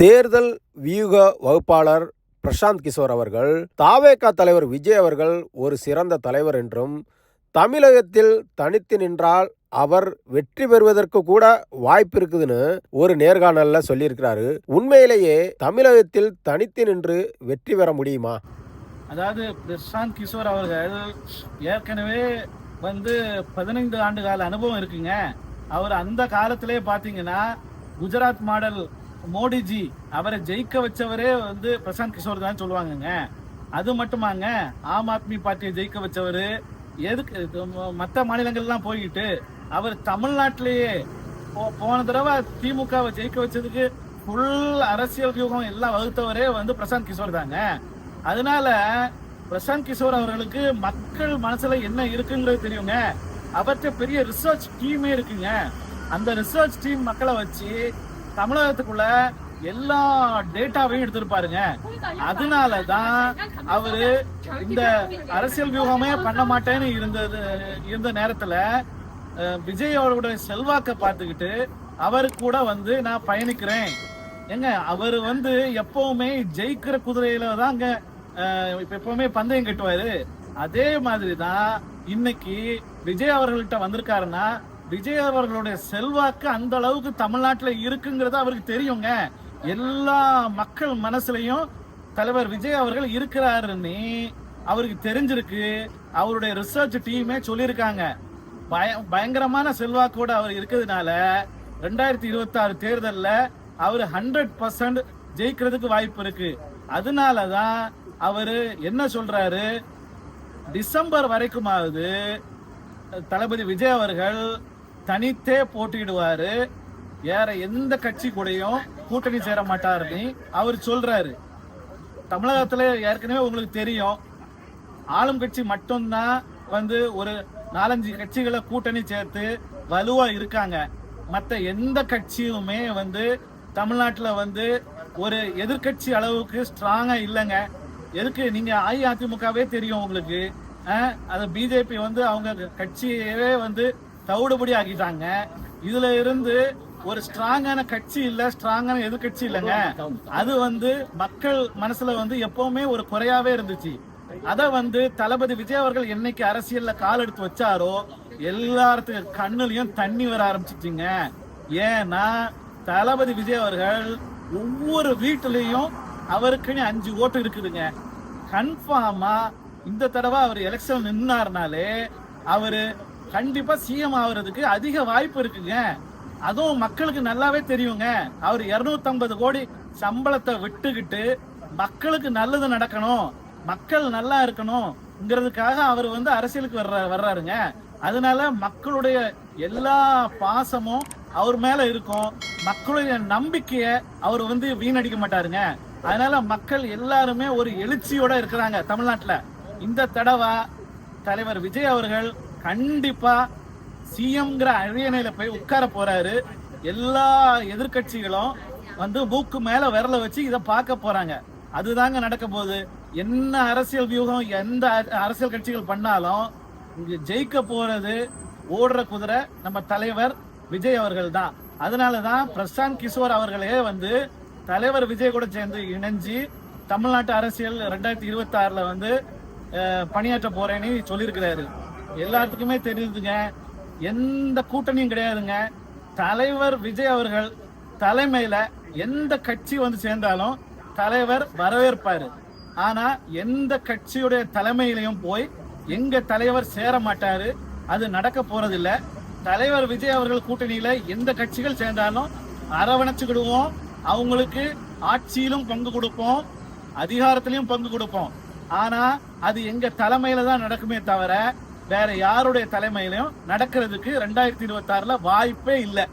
தேர்தல் வியூக வகுப்பாளர் பிரசாந்த் கிஷோர் அவர்கள் தாவேகா தலைவர் விஜய் அவர்கள் ஒரு சிறந்த தலைவர் என்றும் தமிழகத்தில் தனித்து நின்றால் அவர் வெற்றி பெறுவதற்கு கூட வாய்ப்பு இருக்குதுன்னு ஒரு நேர்காணல்ல சொல்லியிருக்கிறாரு. உண்மையிலேயே தமிழகத்தில் தனித்து நின்று வெற்றி பெற முடியுமா? அதாவது பிரசாந்த் கிஷோர் அவர்கள் ஏற்கனவே வந்து பதினைந்து ஆண்டு கால அனுபவம் இருக்குங்க. அவர் அந்த காலத்திலே பார்த்தீங்கன்னா குஜராத் மாடல் மோடிஜி அவரை ஜெயிக்க வச்சவரே வந்து பிரசாந்த் கிஷோர் தான் சொல்லுவாங்கங்க. அது மட்டுமாங்க ஆம் ஆத்மி பார்ட்டியை ஜெயிக்க வச்சவர் எதுக்கு மற்ற மாநிலங்கள்லாம் போய்கிட்டு அவர் தமிழ்நாட்டிலேயே போ- போன தடவை திமுகவை ஜெயிக்க வச்சதுக்கு ஃபுல் அரசியல் வியூகம் எல்லாம் வகுத்தவரே வந்து பிரசாந்த் கிஷோர் தாங்க. அதனால பிரசாந்த் கிஷோர் அவர்களுக்கு மக்கள் மனசுல என்ன இருக்குங்கிறது தெரியுங்க. அவர்கிட்ட பெரிய ரிசர்ச் டீமே இருக்குங்க. அந்த ரிசர்ச் டீம் மக்களை வச்சு தமிழகத்துக்குள்ள எல்லா டேட்டாவையும் எடுத்திருப்பாருங்க. அதனால தான் அவரு இந்த அரசியல் வியூகமே பண்ண மாட்டேன்னு இருந்தது இருந்த நேரத்துல விஜய் அவர்களுடைய செல்வாக்க பார்த்துக்கிட்டு அவரு கூட வந்து நான் பயணிக்கிறேன். ஏங்க அவர் வந்து எப்பவுமே ஜெயிக்கிற குதிரையில தான் அஹ், இப்ப எப்பவுமே பந்தயம் கட்டுவாரு. அதே மாதிரி தான் இன்னைக்கு விஜய் அவர்கள்ட்ட வந்திருக்காருன்னா விஜய் அவர்களுடைய செல்வாக்கு அந்த அளவுக்கு தமிழ்நாட்டில் இருக்குங்கிறது அவருக்கு தெரியுங்க. எல்லா மக்கள் மனசுலையும் தலைவர் விஜய் அவர்கள் இருக்கிறாருன்னு அவருக்கு தெரிஞ்சிருக்கு. அவருடைய ரிசர்ச் டீமே சொல்லியிருக்காங்க. பய பயங்கரமான செல்வாக்கோட அவர் இருக்கிறதுனால ரெண்டாயிரத்தி இருபத்தி ஆறு தேர்தலில் அவர் ஹண்ட்ரட் பர்சன்ட் ஜெயிக்கிறதுக்கு வாய்ப்பு இருக்கு. அதனால தான் அவர் என்ன சொல்றாரு? டிசம்பர் வரைக்குமாவது தளபதி விஜய் அவர்கள் தனித்தே போட்டியிடுவாரு. வேற எந்த கட்சி கூடயும் கூட்டணி சேர மாட்டாருன்னு அவர் சொல்றாரு. தமிழகத்துல ஏற்கனவே உங்களுக்கு தெரியும். ஆளும் கட்சி மட்டும்தான் வந்து ஒரு நாலஞ்சு கட்சிகளை கூட்டணி சேர்த்து வலுவா இருக்காங்க. மற்ற எந்த கட்சியுமே வந்து தமிழ்நாட்டில் வந்து ஒரு எதிர்க்கட்சி அளவுக்கு ஸ்ட்ராங்கா இல்லைங்க. எதுக்கு? நீங்க அஇஅதிமுகவே தெரியும் உங்களுக்கு. அது பிஜேபி வந்து அவங்க கட்சியவே வந்து தவிடுபடி ஆக்கிட்டாங்க இதுல இருந்து ஒரு ஸ்ட்ராங்கான கட்சி இல்ல ஸ்ட்ராங்கான எதிர்கட்சி இல்லைங்க. அது வந்து மக்கள் மனசுல வந்து எப்பவுமே ஒரு குறையாவே இருந்துச்சு. அத வந்து தளபதி விஜய் அவர்கள் என்னைக்கு அரசியல்ல கால் எடுத்து வச்சாரோ எல்லாத்துக்கு கண்ணுலயும் தண்ணி வர ஆரம்பிச்சிச்சுங்க. ஏன்னா தளபதி விஜய் அவர்கள் ஒவ்வொரு வீட்டுலயும் அவருக்குன்னு அஞ்சு ஓட்டு இருக்குதுங்க. கன்ஃபார்மா இந்த தடவை அவர் எலெக்ஷன் நின்னாருனாலே அவரு கண்டிப்பா சிஎம் ஆகுறதுக்கு அதிக வாய்ப்பு இருக்குங்க. அதுவும் மக்களுக்கு நல்லாவே தெரியுங்க. அவர் 250 கோடி சம்பளத்தை விட்டுக்கிட்டு மக்களுக்கு நல்லது நடக்கணும் மக்கள் நல்லா இருக்கணும்ங்கிறதுக்காக அவர் வந்து அரசியலுக்கு வர்ற வர்றாருங்க. அதனால மக்களுடைய எல்லா பாசமும் அவர் மேல இருக்கும். மக்களுடைய நம்பிக்கைய அவர் வந்து வீணடிக்க மாட்டாருங்க. அதனால மக்கள் எல்லாருமே ஒரு எழுச்சியோட இருக்கிறாங்க தமிழ்நாட்டுல. இந்த தடவை தலைவர் விஜய் அவர்கள் கண்டிப்பா சிஎம்ங்கிற அரியணையில போய் உட்கார போறாரு. எல்லா எதிர்க்கட்சிகளும் வந்து மூக்கு மேல விரல வச்சு இதை பார்க்க போறாங்க. அதுதாங்க நடக்க போகுது. என்ன அரசியல் வியூகம் எந்த அரசியல் கட்சிகள் பண்ணாலும் இங்க ஜெயிக்க போறது ஓடுற குதிரை நம்ம தலைவர் விஜய் அவர்கள் தான். அதனாலதான் பிரசாந்த் கிஷோர் அவர்களே வந்து தலைவர் விஜய் கூட சேர்ந்து இணைஞ்சு தமிழ்நாட்டு அரசியல் ரெண்டாயிரத்தி இருபத்தி ஆறுல வந்து பணியாற்ற போறேன்னு சொல்லியிருக்கிறாரு. எல்லாத்துக்குமே தெரியுதுங்க. எந்த கூட்டணியும் கிடையாதுங்க. தலைவர் விஜய் அவர்கள் தலைமையில எந்த கட்சி வந்து சேர்ந்தாலும் தலைவர் வரவேற்பாரு. ஆனா எந்த கட்சியுடைய தலைமையிலையும் போய் எங்க தலைவர் சேர மாட்டாரு. அது நடக்க போறதில்ல. தலைவர் விஜய் அவர்கள் கூட்டணியில எந்த கட்சிகள் சேர்ந்தாலும் அரவணைச்சுக்கிடுவோம். அவங்களுக்கு ஆட்சியிலும் பங்கு கொடுப்போம். அதிகாரத்திலையும் பங்கு கொடுப்போம். ஆனா அது எங்க தலைமையில தான் நடக்குமே தவிர வேற யாருடைய தலைமையிலையும் நடக்கிறதுக்கு ரெண்டாயிரத்தி இருபத்தி ஆறுல வாய்ப்பே இல்லை.